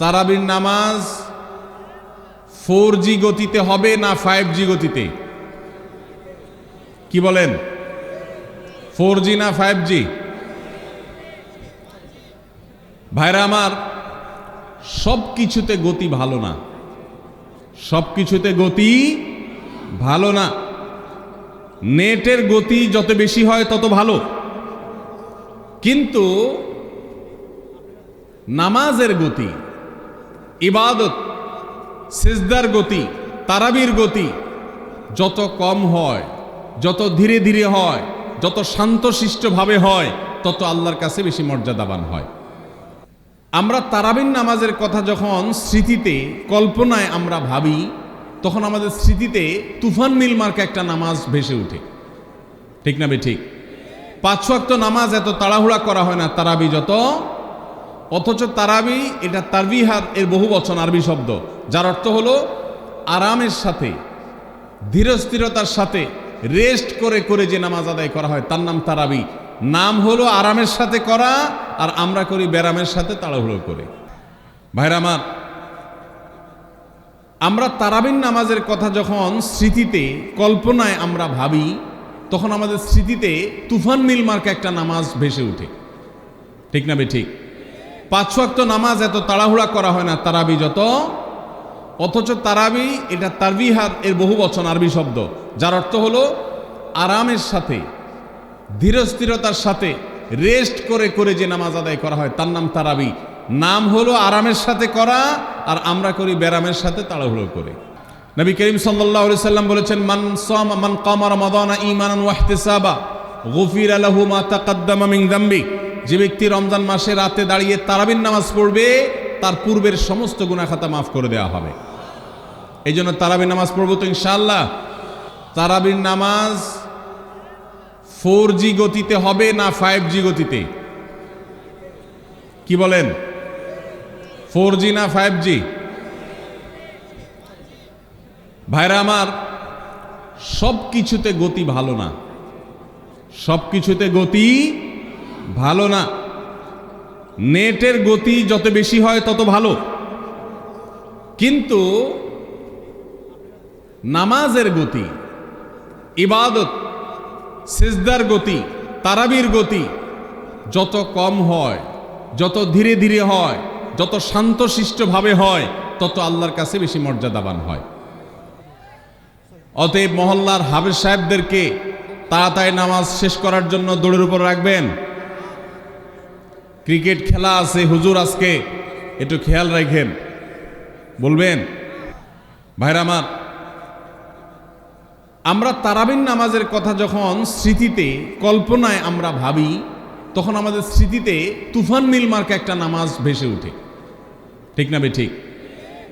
তারাবির নামাজ four G গতিতে হবে না ফাইভ জি গতিতে? কি বলেন? ফোর জি না ফাইভ জি ভাইরা আমার সব কিছুতে গতি ভালো না। সব কিছুতে গতি ভালো না। নেটের গতি যত বেশি হয় তত ভালো। কিন্তু নামাজের গতি ইবাদত, সেজদার গতি, তারাবির গতি যত কম হয়, যত ধীরে ধীরে হয়, যত শান্তশিষ্টভাবে হয়, তত আল্লাহর কাছে বেশি মর্যাদাবান হয়। আমরা তারাবিন নামাজের কথা যখন স্মৃতিতে, কল্পনায় আমরা ভাবি, তখন আমাদের স্মৃতিতে তুফান মিল মার্কা একটা নামাজ ভেসে ওঠে। ঠিক না বে ঠিক? পাঁচ ওয়াক্ত নামাজ এত তাড়াহুড়া করা হয় না, তারাবি যত অথচ তারাবি, এটা তারবিহার এর বহু বচন আরবি শব্দ। যার অর্থ হলো আরামের সাথে, ধীরস্থিরতার সাথে, রেস্ট করে করে যে নামাজ আদায় করা হয়, তার নাম তারাবি। নাম হলো আরামের সাথে করা আর আমরা করি ব্যারামের সাথে তাড়াহুড়ো করে। ভাইরা আমার তারাবিন নামাজের কথা যখন স্মৃতিতে, কল্পনায় আমরা ভাবি, তখন আমাদের স্মৃতিতে তুফান মিল মার্কা একটা নামাজ ভেসে ওঠে ঠিক না বে ঠিক? পাঁচ ওয়াক্ত নামাজ এত তাড়াহুড়া করা হয় না, তারাবি যত। অথচ তারাবি এটা তারবিহার এর বহু বচন আরবি শব্দ, যার অর্থ হলো আরামের সাথে, ধীরস্থিরতার সাথে, রেস্ট করে করে যে নামাজ আদায় করা হয়, তার নাম তারাবি। নাম হলো আরামের সাথে করা আর আমরা করি ব্যারামের সাথে তাড়াহুড়ো করে। নবী করিম আলাইহি সাল্লাম বলেছেন, মান সামা, মান কামা রমাদানা ঈমানান ওয়া ইহতিসাবা, গুফিরা লাহু মা তাকাদ্দামা মিন যামবি যে ব্যক্তি রমজান মাসে রাতে দাঁড়িয়ে তারাবির নামাজ পড়বে, তার পূর্বের সমস্ত গুনাহ খাতা মাফ করে দেওয়া হবে। এই জন্য তারাবির নামাজ পড়ব তো ইনশাল্লাহ তারাবির নামাজ ফোর জি গতিতে হবে না ফাইভ জি গতিতে? কি বলেন? ফোর জি না ফাইভ জি ভাইরা আমার সব কিছুতে গতি ভালো না। সব কিছুতে গতি ভালো না। নেটের গতি যত বেশি হয় তত ভালো। কিন্তু নামাজের গতি, ইবাদত, সেজদার গতি, তারাবির গতি যত কম হয়, যত ধীরে ধীরে হয়, যত শান্তশিষ্টভাবে হয়, তত আল্লাহর কাছে বেশি মর্যাদাবান হয়। অতএব মহল্লার হাফেজ সাহেবদেরকে তাড়াতাড়ি নামাজ শেষ করার জন্য দৌড়ের উপর রাখবেন। ক্রিকেট খেলা আছে, হুজুর আজকে। একটু খেয়াল রাখেন। বলবেন, ভাইরা আমার, আমরা তারাবিন নামাজের কথা যখন স্মৃতিতে, কল্পনায় আমরা ভাবি, তখন আমাদের স্মৃতিতে তুফান মিল মার্কা একটা নামাজ ভেসে ওঠে। ঠিক না বে ঠিক?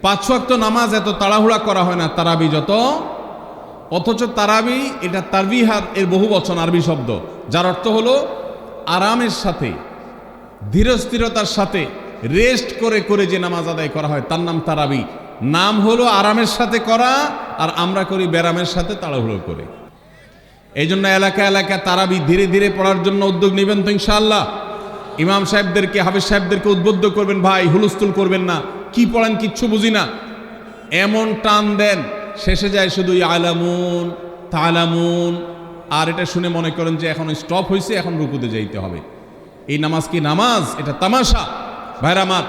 পাঁচ ওয়াক্ত নামাজ এত তাড়াহুড়া করা হয় না, তারাবি যত। অথচ তারাবি এটা তারবিহার এর বহু বচন, আরবি শব্দ। যার অর্থ হলো আরামের সাথে ধীরস্থিরতার সাথে রেস্ট করে করে যে নামাজ আদায় করা হয়, তার নাম তারাবি। নাম হলো আরামের সাথে করা, আর আমরা করি ব্যারামের সাথে তাড়াহুড়ো করে। এই জন্য এলাকা এলাকা তারাবি ধীরে ধীরে পড়ার জন্য উদ্যোগ নেবেন তো ইনশাআল্লাহ। ইমাম সাহেবদেরকে, হাফিজ সাহেবদেরকে উদ্বুদ্ধ করবেন, ভাই, হুলস্থুল করবেন না। কি পড়েন, কিচ্ছু বুঝি না। এমন টান দেন, শেষে যায় শুধু আলামুন তালামুন, আর এটা শুনে মনে করেন যে এখন স্টপ হয়েছে এখন রুকুতে যাইতে হবে। এই নামাজ কি নামাজ? এটা তামাশা। ভাইরা আমার,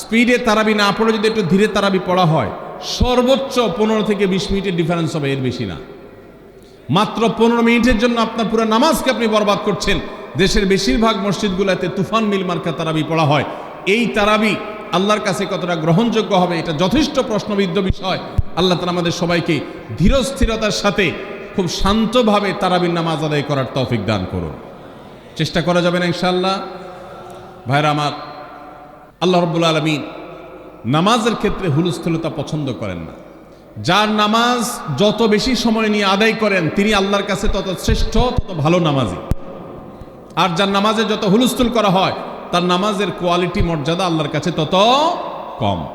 স্পিডে তারাবি না পড়ে যদি একটু ধীরে তারাবি পড়া হয়, সর্বোচ্চ পনেরো থেকে বিশ মিনিটের ডিফারেন্স হবে, এর বেশি না। মাত্র পনেরো মিনিটের জন্য আপনার পুরো নামাজকে আপনি বরবাদ করছেন। দেশের বেশিরভাগ মসজিদগুলোতে তুফান মিল মার্কা তারাবি পড়া হয়। এই তারাবি আল্লাহর কাছে কতটা গ্রহণযোগ্য হবে, এটা যথেষ্ট প্রশ্নবিদ্ধ বিষয়। আল্লাহ তালা আমাদের সবাইকে ধীরস্থিরতার সাথে খুব শান্তভাবে তারাবির নামাজ আদায় করার তৌফিক দান করুন। চেষ্টা করা যাবে না ইনশাআল্লাহ। ভাইরা আমার, আল্লাহ রব্বুল আলমিন নামাজের ক্ষেত্রে হুলস্থুলতা পছন্দ করেন না। যার নামাজ যত বেশি সময় নিয়ে আদায় করেন, তিনি আল্লাহর কাছে তত শ্রেষ্ঠ, তত ভালো নামাজি। আর যার নামাজে যত হুলস্থুল করা হয়, তার নামাজের কোয়ালিটি, মর্যাদা আল্লাহর কাছে তত কম।